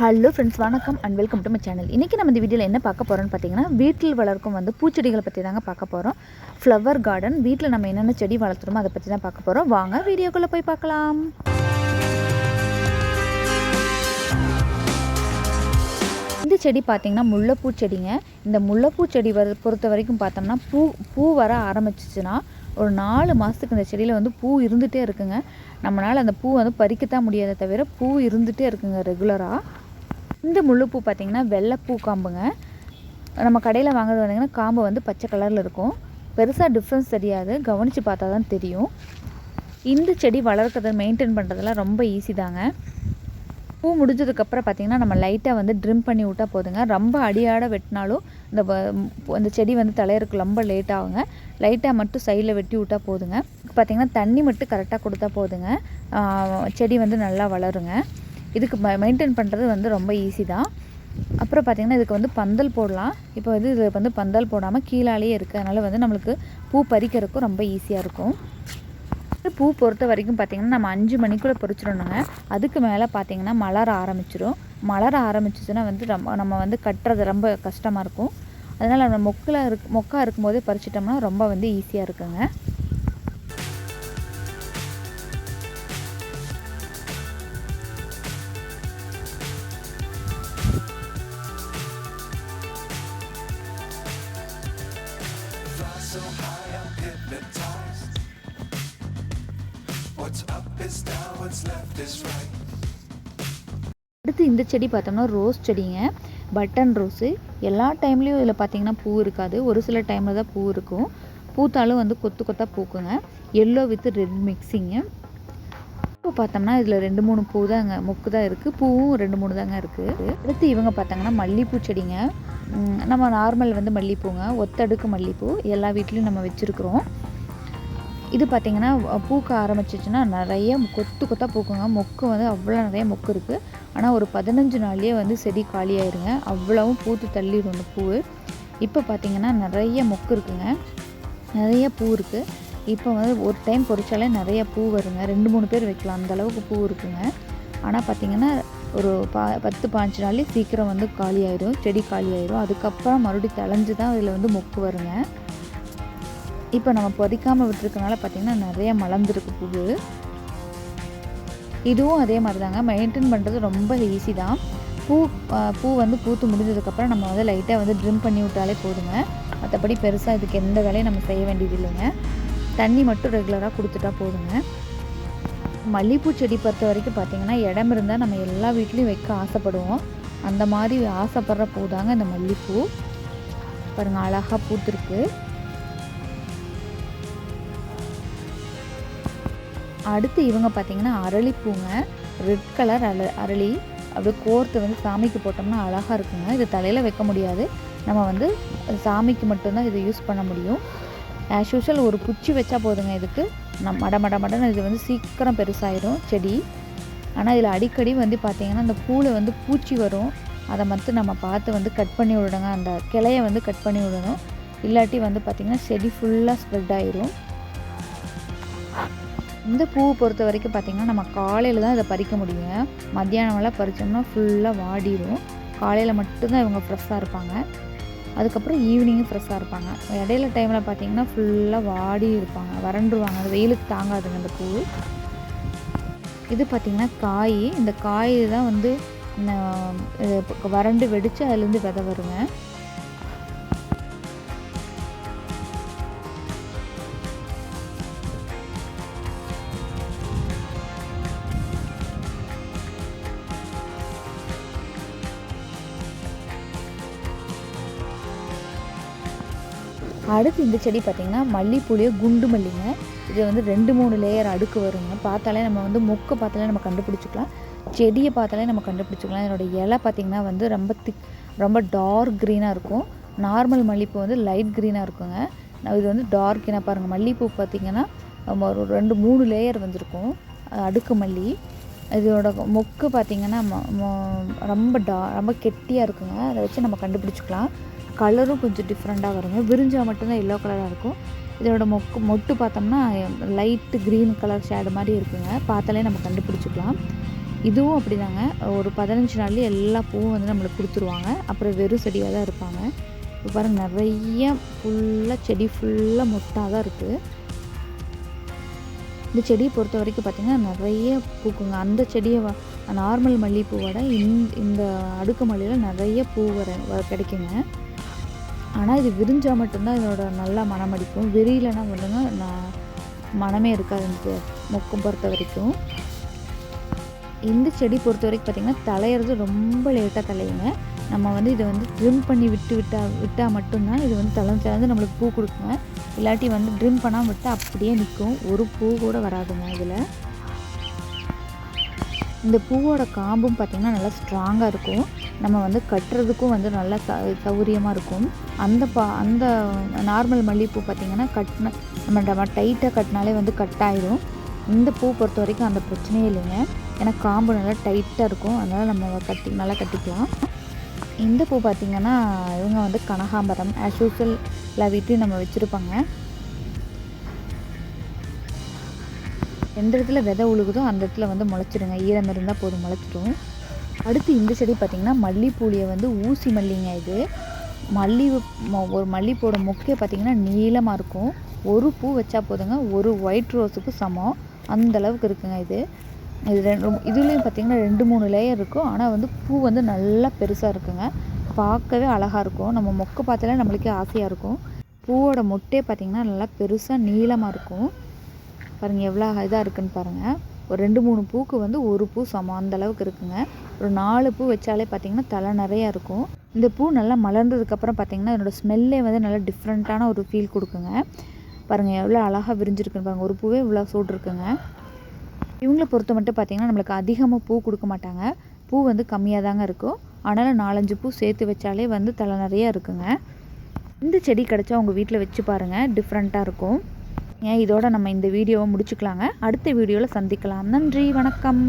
Hello friends வணக்கம் and welcome to my channel இன்றைக்கி நம்ம இந்த வீடியோவில் என்ன பார்க்க போகிறோம்னு பார்த்தீங்கன்னா வீட்டில் வளர்க்கும் வந்து பூச்செடிகளை பற்றி தாங்க பார்க்க போகிறோம் ஃப்ளவர் கார்டன் வீட்டில் நம்ம என்னென்ன செடி வளர்த்துறோமோ அதை பற்றி தான் பார்க்க போகிறோம் வாங்க வீடியோக்குள்ளே போய் பார்க்கலாம். இந்த செடி பார்த்திங்கன்னா முல்லைப்பூ செடிங்க. இந்த முல்லைப்பூ செடி வர பொறுத்த வரைக்கும் பார்த்தோம்னா பூ பூ வர ஆரம்பிச்சிச்சுன்னா ஒரு நாலு மாதத்துக்கு இந்த செடியில் வந்து பூ இருந்துகிட்டே இருக்குங்க. நம்மளால் அந்த பூ வந்து பறிக்கத்தான் முடியாத தவிர பூ இருந்துகிட்டே இருக்குங்க ரெகுலராக இந்த முல்லைப்பூ பார்த்திங்கன்னா வெள்ளைப்பூ காம்புங்க. நம்ம கடையில் வாங்குறது வந்தீங்கன்னா காம்பு வந்து பச்சை கலரில் இருக்கும். பெருசாக டிஃப்ரென்ஸ் தெரியாது. கவனித்து பார்த்தா தான் தெரியும். இந்த செடி வளர்க்கறதை மெயின்டைன் பண்ணுறதெல்லாம் ரொம்ப ஈஸி தாங்க. பூ முடிஞ்சதுக்கப்புறம் பார்த்திங்கன்னா நம்ம லைட்டாக வந்து ட்ரிம் பண்ணி விட்டால் போதுங்க. ரொம்ப அடியாட வெட்டினாலும் இந்த அந்த செடி வந்து தலையருக்கு ரொம்ப லேட் ஆகுங்க. லைட்டாக மட்டும் சைடில் வெட்டி விட்டால் போதுங்க. பார்த்திங்கன்னா தண்ணி மட்டும் கரெக்டாக கொடுத்தா போதுங்க. செடி வந்து நல்லா வளருங்க. இதுக்கு மெயின்டைன் பண்ணுறது வந்து ரொம்ப ஈஸி தான். அப்புறம் பார்த்திங்கன்னா இதுக்கு வந்து பந்தல் போடலாம். இப்போ வந்து இது வந்து பந்தல் போடாமல் கீழாலேயே இருக்குது அதனால் வந்து நம்மளுக்கு பூ பறிக்கிறதுக்கும் ரொம்ப ஈஸியாக இருக்கும். பூ பொறுத்த வரைக்கும் பார்த்திங்கன்னா நம்ம அஞ்சு மணிக்குள்ளே பொறிச்சிடணுங்க. அதுக்கு மேலே பார்த்திங்கன்னா மலர ஆரம்பிச்சிடும் மலர ஆரம்பிச்சிச்சுன்னா வந்து ரொம்ப நம்ம வந்து கட்டுறது ரொம்ப கஷ்டமாக இருக்கும். அதனால் நம்ம மொக்கில் இருக் மொக்கா இருக்கும்போதே பறிச்சிட்டோம்னா ரொம்ப வந்து ஈஸியாக இருக்குங்க. What's up is down, what's left is right. அடுத்து இந்த செடி பார்த்தோம்னா ரோஸ் செடிங்க. Button rose. எல்லா டைம்லேயும் இதில் பார்த்தீங்கன்னா பூ இருக்காது. ஒரு சில டைமில் தான் பூ இருக்கும். பூத்தாலும் வந்து கொத்து கொத்தாக பூக்குங்க. எல்லோ வித் ரெட் மிக்சிங்கு இப்போ பார்த்தோம்னா இதில் ரெண்டு மூணு பூ தாங்க மொக்கு தான் இருக்குது பூவும் ரெண்டு மூணு தாங்க இருக்குது அடுத்து இவங்க பார்த்தாங்கன்னா மல்லிப்பூ செடிங்க. நம்ம நார்மல் வந்து மல்லிப்பூங்க. ஒத்தடுக்கு மல்லிப்பூ. எல்லா வீட்லேயும் நம்ம வச்சுருக்குறோம். இது பார்த்திங்கன்னா பூக்க ஆரம்பிச்சிச்சுன்னா நிறைய கொத்து கொத்தாக பூக்குங்க. மொக்கு வந்து அவ்வளோ நிறைய மொக்கு இருக்குது ஆனால் ஒரு பதினஞ்சு நாள்லேயே வந்து செடி காலியாயிருங்க அவ்வளவும் பூத்து தள்ளிடும் அந்த பூ இப்போ பார்த்திங்கன்னா நிறைய மொக்கு இருக்குங்க. நிறைய பூ இருக்குது இப்போ வந்து ஒரு டைம் பொறிச்சாலே நிறைய பூ வருங்க. ரெண்டு மூணு பேர் வைக்கலாம். அந்த அளவுக்கு பூ இருக்குங்க. ஆனால் பார்த்திங்கன்னா ஒரு பா பத்து பாஞ்சு நாள்லேயே சீக்கிரம் வந்து காலி ஆயிரும். செடி காலி ஆயிரும். அதுக்கப்புறம் மறுபடியும் தளைஞ்சு தான் இதில் வந்து மொக்கு வருங்க. இப்போ நம்ம பொறிக்காமல் விட்டுருக்கனால பார்த்திங்கன்னா நிறைய மலர்ந்துருக்கு பூவு இதுவும் அதே மாதிரி தாங்க மெயின்டைன் பண்ணுறது ரொம்ப ஈஸி தான். பூ பூ வந்து பூத்து முடிஞ்சதுக்கப்புறம் நம்ம வந்து லைட்டாக வந்து ட்ரிம் பண்ணி விட்டாலே போதுங்க. மற்றபடி பெருசாக இதுக்கு எந்த வேலையும் நம்ம செய்ய வேண்டியது இல்லைங்க. தண்ணி மட்டும் ரெகுலராக கொடுத்துட்டா போதுங்க. மல்லிகைப்பூ செடி பொறுத்த வரைக்கும் பார்த்திங்கன்னா இடம் இருந்தால் நம்ம எல்லா வீட்லேயும் வைக்க ஆசைப்படுவோம். அந்த மாதிரி ஆசைப்படுற பூ தாங்க இந்த மல்லிகைப்பூ பாருங்கள் அழகாக பூத்துருக்கு. அடுத்து இவங்க பார்த்தீங்கன்னா அரளிப்பூங்க ரெட் கலர் அல அரளி அப்படியே கோர்த்து வந்து சாமிக்கு போட்டோம்னா அழகாக இருக்குங்க. இது தலையில் வைக்க முடியாது. நம்ம வந்து சாமிக்கு மட்டும்தான் இதை யூஸ் பண்ண முடியும். ஆஸ் யூஷுவல் ஒரு குச்சி வச்சா போதுங்க இதுக்கு. நம் மட மட மடன்னு இது வந்து சீக்கிரம் பெருசாயிடும் செடி. ஆனால் இதில் அடிக்கடி வந்து பார்த்திங்கன்னா அந்த பூவில் வந்து பூச்சி வரும். அதை மட்டும் நம்ம பார்த்து வந்து கட் பண்ணி விடணுங்க. அந்த கிளையை வந்து கட் பண்ணி விடணும். இல்லாட்டி வந்து பார்த்திங்கன்னா செடி ஃபுல்லாக ஸ்ப்ரெட் ஆயிரும். இந்த பூவை பொறுத்த வரைக்கும் பார்த்திங்கன்னா நம்ம காலையில் தான் இதை பறிக்க முடியுங்க மத்தியானமெல்லாம் பறித்தோம்னா ஃபுல்லாக வாடிடும் காலையில் மட்டும்தான் இவங்க ஃப்ரெஷ்ஷாக இருப்பாங்க. அதுக்கப்புறம் ஈவினிங்கும் ஃப்ரெஷ்ஷாக இருப்பாங்க. இடையில டைமில் பார்த்தீங்கன்னா ஃபுல்லாக வாடி இருப்பாங்க. வறண்டுருவாங்க. அது வெயிலுக்கு தாங்காதுங்க அந்த பூ. இது பார்த்திங்கன்னா காய். இந்த காய் தான் வந்து வறண்டு வெடித்து அதுலேருந்து விதை வருங்க. அடுத்து இந்த செடி பார்த்திங்கன்னா மல்லிப்பூலியோ குண்டு மல்லிங்க. இது வந்து ரெண்டு மூணு லேயர் அடுக்கு வருங்க. பார்த்தாலே நம்ம வந்து மொக்கை பார்த்தாலே நம்ம கண்டுபிடிச்சிக்கலாம். செடியை பார்த்தாலே நம்ம கண்டுபிடிச்சிக்கலாம். இதனோட இலை பார்த்திங்கன்னா வந்து ரொம்ப திக் ரொம்ப டார்க் க்ரீனாக இருக்கும். நார்மல் மல்லிப்பூ வந்து லைட் க்ரீனாக இருக்குங்க. இது வந்து டார்க் என்ன பாருங்கள் மல்லிப்பூ பார்த்திங்கன்னா ஒரு ரெண்டு மூணு லேயர் வந்திருக்கும். அடுக்கு மல்லி. இதோட மொக்கு பார்த்திங்கன்னா ம- மொ- ரொம்ப டா ரொம்ப கெட்டியாக இருக்குங்க. அதை வச்சு நம்ம கண்டுபிடிச்சிக்கலாம். கலரும் கொஞ்சம் டிஃப்ரெண்ட்டாக வருங்க. விரிஞ்சால் மட்டும்தான் எல்லோ கலராக இருக்கும். இதோட மொக்கு மொட்டு பார்த்தோம்னா லைட்டு க்ரீன் கலர் ஷேடு மாதிரி இருக்குங்க. பார்த்தாலே நம்ம கண்டுபிடிச்சிக்கலாம். இதுவும் அப்படிதாங்க. ஒரு பதினஞ்சு நாள்லேயே எல்லா பூவும் வந்து நம்மளுக்கு கொடுத்துருவாங்க. அப்புறம் வெறும் செடியாக தான் இருப்பாங்க. இப்போ பாருங்கள் நிறைய ஃபுல்லாக செடி ஃபுல்லாக மொட்டாக தான் இருக்குது இந்த செடியை பொறுத்த வரைக்கும் பார்த்திங்கன்னா நிறைய பூக்குங்க. அந்த செடியை வ- நார்மல் மல்லிகைப்பூவோட இந்த இந்த அடுக்கு மல்லியில் நிறைய பூ வர வ- கிடைக்குங்க. ஆனால் இது விரிஞ்சால் மட்டும்தான் இதோட நல்லா மனம் அடிக்கும் விரியலைன்னா வந்துங்க நான் மனமே இருக்காது இந்த மொக்கம் பொறுத்த வரைக்கும். இந்த செடி பொறுத்த வரைக்கும் பார்த்திங்கன்னா தலையிறது ரொம்ப லேட்டாக தலையுங்க. நம்ம வந்து இதை வந்து ட்ரிம் பண்ணி விட்டு விட்டால் விட்டால் மட்டும்தான் இது வந்து தளர்ந்து தளர்ந்து நம்மளுக்கு பூ கொடுக்குங்க. இல்லாட்டி வந்து ட்ரிம் பண்ணாமல் விட்டால் அப்படியே நிற்கும் ஒரு பூ கூட வராதுங்க இதில். இந்த பூவோட காம்பும் பார்த்திங்கன்னா நல்லா ஸ்ட்ராங்காக இருக்கும். நம்ம வந்து கட்டுறதுக்கும் வந்து நல்லா ச சௌகரியமாக இருக்கும். அந்த பா அந்த நார்மல் மல்லிகைப்பூ பார்த்திங்கன்னா கட்டின நம்ம நம்ம டைட்டாக கட்டினாலே வந்து கட்டாயிடும் இந்த பூ பொறுத்த வரைக்கும் அந்த பிரச்சனையே இல்லைங்க. ஏன்னா காம்பு நல்லா டைட்டாக இருக்கும். அதனால் நம்ம கட்டி நல்லா கட்டிக்கலாம். இந்த பூ பார்த்திங்கன்னா இவங்க வந்து கனகாம்பரம் ஆஸ் யூஸ்வல் எல்லா வீட்லையும் நம்ம வச்சுருப்பாங்க. எந்த இடத்துல விதை உழுகுதோ அந்த இடத்துல வந்து முளைச்சிடுங்க ஈரம் இருந்தால் போதும் முளைச்சிடும் அடுத்து இந்த செடி பார்த்திங்கன்னா மல்லிப்பூலியை வந்து ஊசி மல்லிங்க இது. மல்லி மொ- ஒரு மல்லிப்பூட மொக்கே பார்த்திங்கன்னா நீளமாக இருக்கும். ஒரு பூ வச்சா போதுங்க. ஒரு ஒயிட் ரோஸுக்கு சமம். அந்த அளவுக்கு இருக்குங்க இது. இது ரெண்டு இதுலேயும் பார்த்திங்கன்னா ரெண்டு மூணு லேயர் இருக்கும். ஆனால் வந்து பூ வந்து நல்லா பெருசாக இருக்குங்க. பார்க்கவே அழகாக இருக்கும். நம்ம மொக்கை பார்த்தாலே நம்மளுக்கே ஆசையாக இருக்கும். பூவோட மொட்டே பார்த்திங்கன்னா நல்லா பெருசாக நீளமாக இருக்கும். பாருங்கள் எவ்வளோ இதாக இருக்குதுன்னு பாருங்கள் ஒரு ரெண்டு மூணு பூக்கு வந்து ஒரு பூ சமம். அந்த அளவுக்கு இருக்குங்க. ஒரு நாலு பூ வச்சாலே பார்த்தீங்கன்னா தலை நிறையா இருக்கும். இந்த பூ நல்லா மலர்ந்ததுக்கப்புறம் பார்த்தீங்கன்னா என்னோடய ஸ்மெல்லே வந்து நல்லா டிஃப்ரெண்ட்டான ஒரு ஃபீல் கொடுக்குங்க. பாருங்கள் எவ்வளோ அழகாக விரிஞ்சிருக்குன்னு பாருங்கள் ஒரு பூவே இவ்வளோ சூடு இருக்குங்க பொறுத்த மட்டும் பார்த்திங்கன்னா நம்மளுக்கு அதிகமாக பூ கொடுக்க மாட்டாங்க. பூ வந்து கம்மியாக தாங்க இருக்கும். ஆனாலும் நாலஞ்சு பூ சேர்த்து வச்சாலே வந்து தலை நிறையா இருக்குங்க. இந்த செடி கிடச்சா உங்கள் வீட்டில் வச்சு பாருங்கள் டிஃப்ரெண்ட்டாக இருக்கும். ஏன் இதோட நம்ம இந்த வீடியோவை முடிச்சுக்கலாங்க. அடுத்த வீடியோவில் சந்திக்கலாம். நன்றி வணக்கம்.